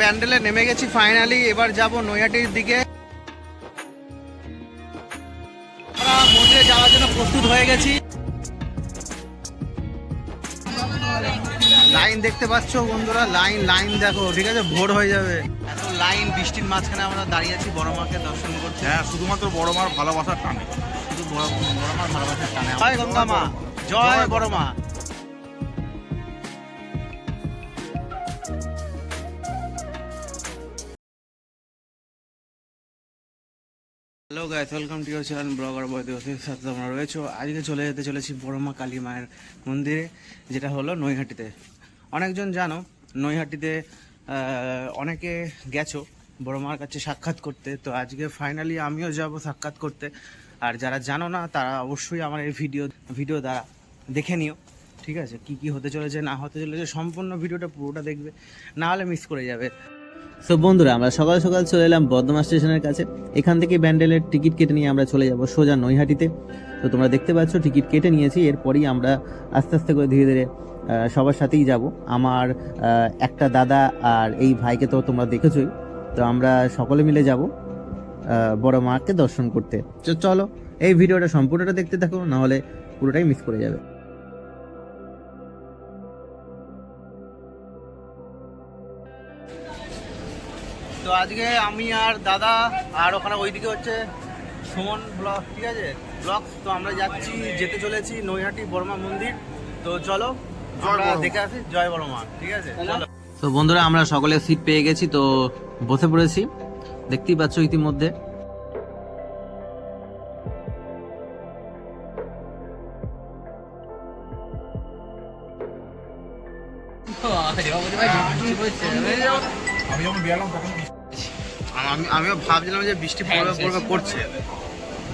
ব্যান্ডেলে নেমে গেছি ফাইনালি এবার যাব নৈহাটির দিকে। আমরা মন্দিরে যাওয়ার জন্য প্রস্তুত হয়ে গেছি। লাইন দেখতে পাচ্ছ বন্ধুরা লাইন লাইন দেখো ঠিক আছে? ভোর হয়ে যাবে। এত লাইন বৃষ্টির মাঝখানে আমরা দাঁড়িয়ে আছি বড় মাকে দর্শন করতে। হ্যাঁ শুধুমাত্র বড় মার ভালোবাসার টানে। শুধু বড় বড় মার ভালোবাসার টানে। জয় গঙ্গা মা জয় বড় মা। Hello guys welcome to your channel blogger boy দিবসের সাথে তোমরা রয়েছো। আজকে চলে যেতে চলেছি বড়মা কালী মায়ের মন্দিরে, যেটা হলো নৈহাটিতে। অনেকজন জানো, নৈহাটিতে অনেকে গেছো বড় মার কাছে সাক্ষাৎ করতে। তো আজকে ফাইনালি আমিও যাব সাক্ষাৎ করতে। আর যারা জানো না, তারা অবশ্যই আমার এই ভিডিও ভিডিও দ্বারা দেখে নিও। ঠিক আছে? কি কি হতে চলেছে, না হতে চলেছে, সম্পূর্ণ ভিডিওটা পুরোটা দেখবে। না হলে মিস করে যাবে। সো বন্ধুরা, আমরা সকাল সকাল চলে এলাম বর্ধমান স্টেশনের কাছে। এখান থেকে ব্যান্ডেলের টিকিট কেটে নিয়ে আমরা চলে যাব সোজা নৈহাটিতে। তো তোমরা দেখতে পাচ্ছ, টিকিট কেটে নিয়েছি, এরপরই আমরা আস্তে আস্তে করে ধীরে ধীরে সবার সাথেই যাব। আমার একটা দাদা আর এই ভাইকে তো তোমরা দেখেছই। তো আমরা সকলে মিলে যাব বড় মাকে দর্শন করতে। তো চলো, এই ভিডিওটা সম্পূর্ণটা দেখতে থাকো, নাহলে পুরোটাই মিস করে যাবে। তো আজকে আমি আর দাদা আর ওখানে ওইদিকে হচ্ছে সুমন ব্লক ঠিক আছে? ব্লক তো আমরা যাচ্ছি যেতে চলেছি নৈহাটি বর্মা মন্দির। তো চলো আমরা দেখে আসি জয় বর্মা ঠিক আছে? চলো। তো বন্ধুরা আমরা সকলে সিট পেয়ে গেছি তো বসে পড়েছি। দেখতেই পাচ্ছ ইতিমধ্যে। আমি যখন বেরোলাম তখন আমি আমিও ভাবছিলাম যে বৃষ্টি পড়বে পড়বে পড়ছে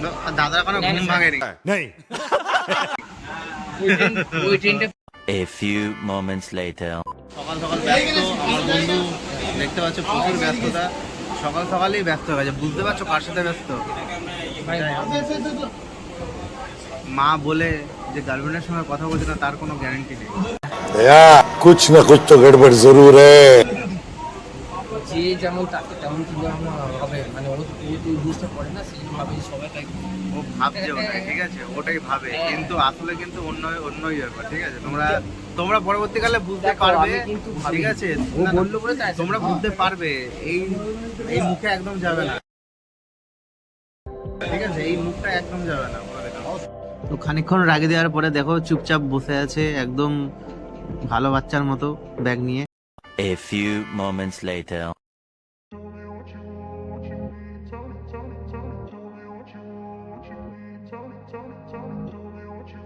না- আর দাদার কোনো ঘুম ভাঙেনি নেই A few moments later. সকাল সকাল ব্যস্ত আমার বন্ধু দেখতে পাচ্ছ প্রচুর ব্যস্ততা সকাল সকালেই ব্যস্ত হয়ে গেছে বুঝতে পারছো কার সাথে ব্যস্ত মা বলে যে গার্লফ্রেন্ডের সঙ্গে কথা বলছে না তার কোনো গ্যারান্টি নেই या कुछ न कुछ तो गड़बड़ जरूर है যে যেমন তাকে তেমন কিন্তু আমার হবে মানে ও ও তো এই জিনিসটা করে না সেই ভাবে সবাই তাই ও ভাবছে ওটাই ঠিক আছে? ওটাই ভাবে। কিন্তু আসলে কিন্তু অন্য অন্যই ব্যাপার ঠিক আছে? তোমরা তোমরা পরবর্তীকালে বুঝতে পারবে। ঠিক আছে? বলল বলে তাই তোমরা বুঝতে পারবে এই এই মুখে একদম যাবে না। ঠিক আছে? এই মুখটা একদম যাবে না তো খানিকক্ষণ রাগে দেওয়ার পরে দেখো চুপচাপ বসে আছে একদম ভালো বাচ্চার মতো ব্যাগ নিয়ে। A few moments later.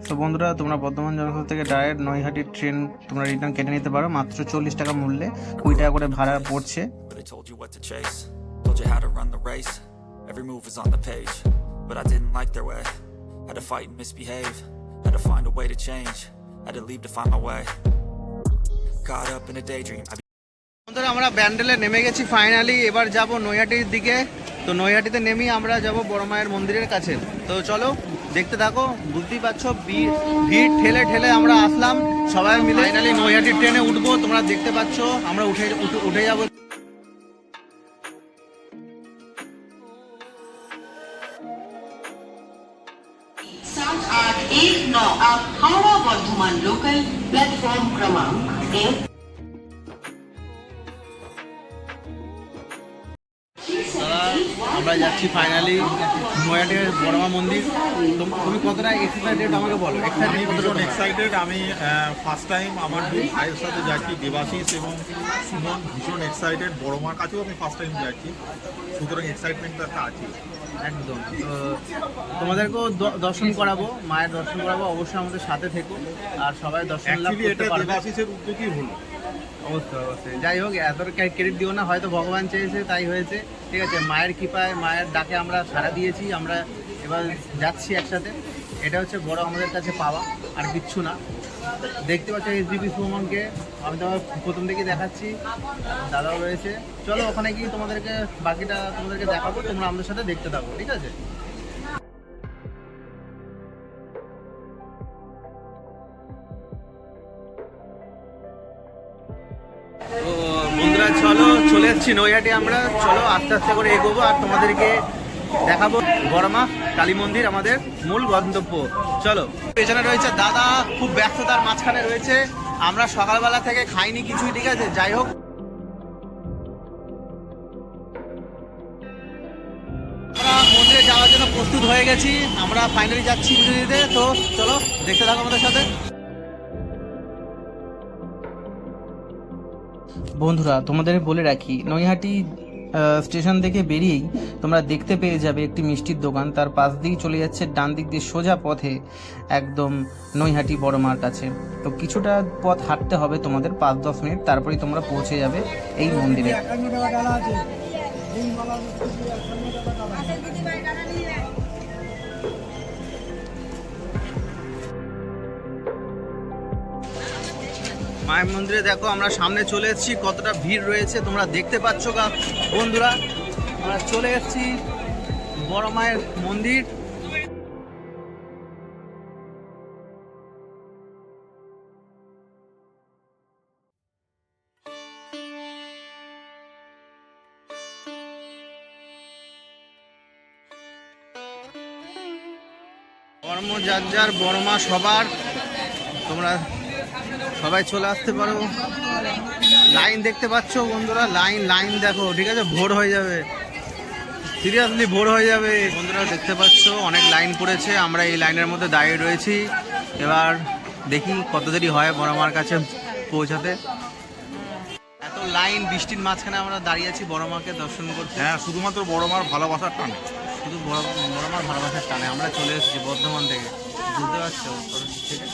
তো বন্ধুরা তোমরা বর্ধমান জনপদ থেকে ডাইরেক্ট নৈহাটির ট্রেন তোমরা রিটার্ন কেটে নিতে পারো মাত্র চল্লিশ টাকা মূল্যে কুড়ি টাকা করে ভাড়া পড়ছে But I didn't like their way. Had to fight and misbehave, had to find a way to change, had to leave to find my way. Caught up in a daydream. I বন্ধুরা আমরা ব্যান্ডেলে নেমে গেছি finally এবার যাব নৈহাটির দিকে তো নৈহাটিতে নেমেই আমরা যাব বড় মায়ের মন্দিরের কাছে তো চলো দেখতে থাকো বুঝতেই পারছো ভিড় ভিড় ঠেলে ঠেলে আমরা আসলাম সবাই মিলে ফাইনালি নৈহাটির ট্রেনে উঠবো তোমরা দেখতে পাচ্ছো আমরা উঠে উঠে- উঠে যাবো सात आठ एक नौ आप हावड़ा वर्धमान लोकल प्लेटफॉर्म क्रमांक एक আমরা যাচ্ছি ফাইনালি নৈহাটির বড়মা মন্দির। তুমি কতটা এক্সাইটেড আমাকে বলো? আমি এক্সাইটেড ভীষণ এক্সাইটেড আমি ফার্স্ট টাইম আমার দুই ভাইয়ের সাথে যাচ্ছি দেবাশিস এবং সুমন ভীষণ এক্সাইটেড বড় মার কাছেও আমি ফার্স্ট টাইম যাচ্ছি। সুতরাং এক্সাইটমেন্টটা একটা আছে একদম। তো তোমাদেরকেও দর্শন করাবো মায়ের দর্শন করাবো অবশ্যই আমাদের সাথে থেকো। আর সবাই দর্শন লাভ করতে এটা পারবে। দেবাশিসের উদ্যোগই হলো। অবশ্যই অবশ্যই। যাই হোক এত ক্রেডিট দিও না, হয়তো ভগবান চেয়েছে, তাই হয়েছে। ঠিক আছে, মায়ের কৃপায়, মায়ের ডাকে আমরা সাড়া দিয়েছি, আমরা এবার যাচ্ছি একসাথে। এটা হচ্ছে বড় আমাদের কাছে পাওয়া, আর কিচ্ছু না। দেখতে পাচ্ছ এসডিপি সুমনকে আমি তোমার প্রথম থেকে দেখাচ্ছি। দাদাও রয়েছে। চলো, ওখানে গিয়ে তোমাদেরকে, বাকিটা তোমাদেরকে দেখাবো, তোমরা আমাদের সাথে দেখতে থাকো, ঠিক আছে? এসেছি নৈহাটি আমরা। চলো আস্তে আস্তে করে এগোবো আর তোমাদেরকে দেখাবো। বড়মা, কালী মন্দির আমাদের মূল গন্তব্য। চলো। পেছনে রয়েছে দাদা, খুব ব্যস্ততার মাঝখানে রয়েছে। আমরা সকালবেলা থেকে খাইনি কিছুই, ঠিক আছে? যাই হোক। আমরা মন্দিরে যাওয়ার জন্য প্রস্তুত হয়ে গেছি। আমরা ফাইনালি যাচ্ছি তো চলো, দেখতে থাকো আমাদের সাথে। বন্ধুরা তোমাদের বলে রাখি, নৈহাটি স্টেশন থেকে বেরিয়েই তোমরা দেখতে পেয়ে যাবে একটি মিষ্টির দোকান। তার পাশ দিয়েই চলে যাচ্ছে ডান দিক দিয়ে সোজা পথে একদম নৈহাটি বড় মার কাছে তো কিছুটা পথ হাঁটতে হবে তোমাদের, পাঁচ দশ মিনিট, তারপরেই তোমরা পৌঁছে যাবে এই মন্দিরে। মায়ের মন্দিরে দেখো, আমরা সামনে চলে এসেছি, কতটা ভিড় রয়েছে, তোমরা দেখতে পাচ্ছ গা। বন্ধুরা, আমরা চলে এসেছি বড় মায়ের মন্দির। কর্ম যার যার বড় মা সবার। তোমরা সবাই চলে আসতে পারো। লাইন দেখতে পাচ্ছ বন্ধুরা? লাইন লাইন দেখো ঠিক আছে? ভোর হয়ে যাবে। সিরিয়াসলি ভোর হয়ে যাবে। বন্ধুরা দেখতে পাচ্ছ অনেক লাইন পড়েছে। আমরা এই লাইনের মধ্যে দাঁড়িয়ে রয়েছি। এবার দেখি কত দেরি হয় বড় বড়মার কাছে পৌঁছাতে। এত লাইন বৃষ্টির মাঝখানে আমরা দাঁড়িয়ে আছি বড় মাকে দর্শন করতে। হ্যাঁ শুধুমাত্র বড় মার ভালোবাসার টানে। শুধু বড় বড় মার ভালোবাসার টানে। আমরা চলে এসেছি বর্ধমান থেকে। বুঝতে পারছ?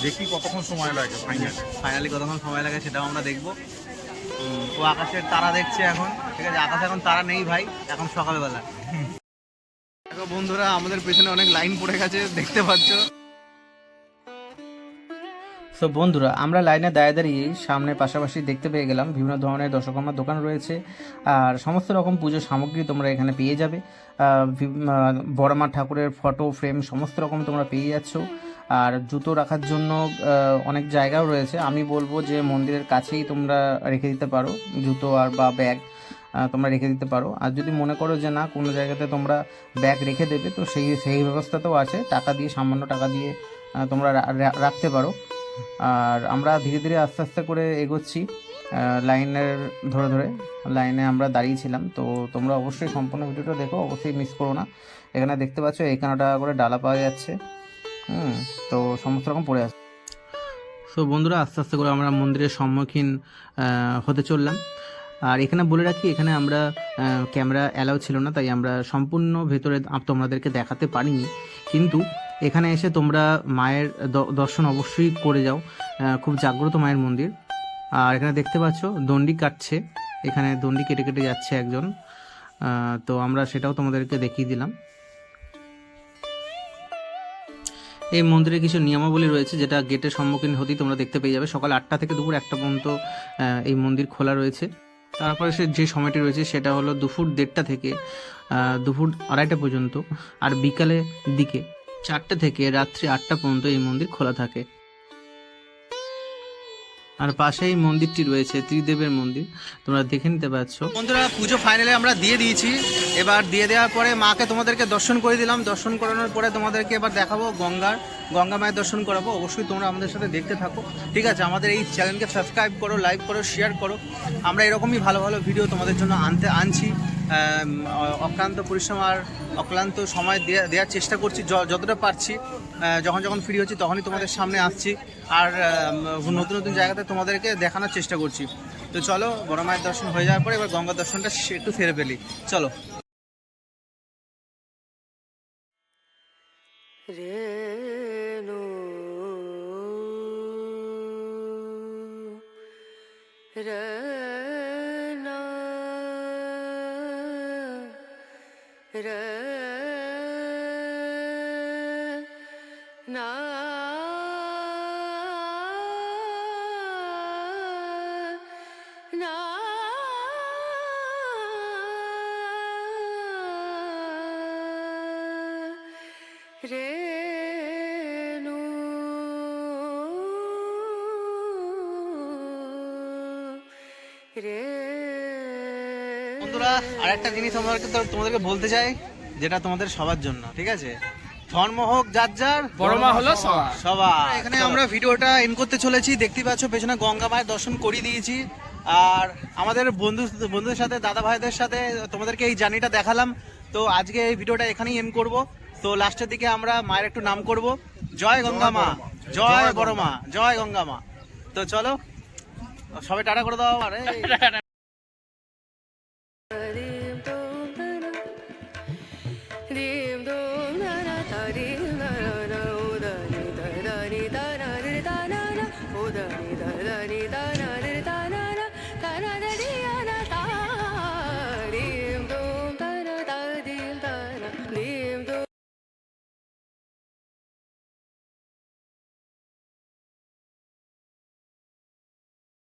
দেখি কতক্ষণ সময় লাগে ফাইনালি ফাইনালি কতক্ষণ সময় লাগে সেটাও আমরা দেখব। তো ও আকাশের তারা দেখছে এখন ঠিক আছে? আকাশে এখন তারা নেই ভাই এখন সকালবেলা। দেখো বন্ধুরা আমাদের পেছনে অনেক লাইন পড়ে গেছে দেখতে পাচ্ছ? তো বন্ধুরা, আমরা লাইনে দাঁড়িয়ে দাঁড়িয়ে সামনে পাশাপাশি দেখতে পেয়ে গেলাম বিভিন্ন ধরনের দশকর্মার দোকান রয়েছে। আর সমস্ত রকম পুজোর সামগ্রী তোমরা এখানে পেয়ে যাবে। বড়মা ঠাকুরের ফটো ফ্রেম সমস্ত রকম তোমরা পেয়ে যাচ্ছ। আর জুতো রাখার জন্য অনেক জায়গাও রয়েছে। আমি বলব যে মন্দিরের কাছেই তোমরা রেখে দিতে পারো জুতো আর বা ব্যাগ তোমরা রেখে দিতে পারো। আর যদি মনে করো যে না, কোনো জায়গাতে তোমরা ব্যাগ রেখে দেবে, তো সেই সেই ব্যবস্থাতেও আছে। টাকা দিয়ে, সামান্য টাকা দিয়ে তোমরা রাখতে পারো। আর আমরা ধীরে ধীরে আস্তে আস্তে করে এগোচ্ছি লাইনের ধরে ধরে, লাইনে আমরা দাঁড়িয়েছিলাম তো তোমরা অবশ্যই সম্পূর্ণ ভিডিওটা দেখো, অবশ্যই মিস করো না। এখানে দেখতে পাচ্ছ এখানে টাকা করে ডালা পাওয়া যাচ্ছে। হুম, তো সমস্ত রকম পড়ে আসছে সো বন্ধুরা, আস্তে আস্তে করে আমরা মন্দিরের সম্মুখীন হতে চললাম। আর এখানে বলে রাখি, এখানে আমরা ক্যামেরা অ্যালাউ ছিল না, তাই আমরা সম্পূর্ণ ভেতরে তোমাদেরকে দেখাতে পারিনি। কিন্তু এখানে এসে তোমরা মায়ের দর্শন অবশ্যই করে যাও। খুব জাগ্রত মায়ের মন্দির। আর এখানে দেখতে পাচ্ছ, দণ্ডি কাটছে। এখানে দণ্ডি কেটে কেটে যাচ্ছে একজন। তো আমরা সেটাও তোমাদেরকে দেখিয়ে দিলাম। এই মন্দিরে কিছু নিয়মাবলী রয়েছে, যেটা গেটের সম্মুখীন হতেই তোমরা দেখতে পেয়ে যাবে। সকাল আটটা থেকে দুপুর একটা পর্যন্ত এই মন্দির খোলা রয়েছে। তারপরে সে যে সময়টি রয়েছে, সেটা হলো দুপুর দেড়টা থেকে দুপুর আড়াইটা পর্যন্ত। আর বিকালে দিকে চারটে থেকে রাত্রি আটটা পর্যন্ত এই মন্দির খোলা থাকে। আর পাশে এই মন্দিরটি রয়েছে, ত্রিদেবের মন্দির। তোমরা দেখে নিতে পারছ। বন্ধুরা, পুজো ফাইনালে আমরা দিয়ে দিয়েছি। এবার দিয়ে দেওয়ার পরে মাকে তোমাদেরকে দর্শন করে দিলাম। দর্শন করানোর পরে তোমাদেরকে এবার দেখাবো গঙ্গার। গঙ্গা মায়ের দর্শন করাবো। অবশ্যই তোমরা আমাদের সাথে দেখতে থাকো। ঠিক আছে, আমাদের এই চ্যানেলকে সাবস্ক্রাইব করো লাইক করো শেয়ার করো। আমরা এরকমই ভালো ভালো ভিডিও তোমাদের জন্য আনতে আনছি। অক্লান্ত পরিশ্রম আর অক্লান্ত সময় দেওয়ার চেষ্টা করছি যতটা পারছি। যখন যখন ফ্রি হচ্ছি, তখনই তোমাদের সামনে আসছি। আর নতুন নতুন জায়গাতে তোমাদেরকে দেখানোর চেষ্টা করছি। তো চলো, বড় মায়ের দর্শন হয়ে যাওয়ার পরে এবার গঙ্গা দর্শনটা একটু সেরে ফেলি। চলো। রেণু রনা না রেণু রে বন্ধুরা আর একটা জিনিস তোমাদেরকে তো- তোমাদেরকে বলতে চাই যেটা তোমাদের সবার জন্য ঠিক আছে? ধর্ম হোক যার যার বড় মা হলো সবার। সবার। এখানে আমরা ভিডিওটা এন্ড করতে চলেছি। দেখতে পাচ্ছ পেছনে গঙ্গা মায়ের দর্শন করিয়ে দিয়েছি। আর আমাদের বন্ধু বন্ধুদের সাথে দাদা ভাইদের সাথে তোমাদেরকে এই জার্নিটা দেখালাম। তো আজকে এই ভিডিওটা এখানেই এন্ড করব। তো লাস্টের দিকে আমরা মায়ের একটু নাম করব। জয় গঙ্গা মা। জয় বড় মা। জয় গঙ্গা মা। তো চলো সবাই টাটা করে দাও। আরে।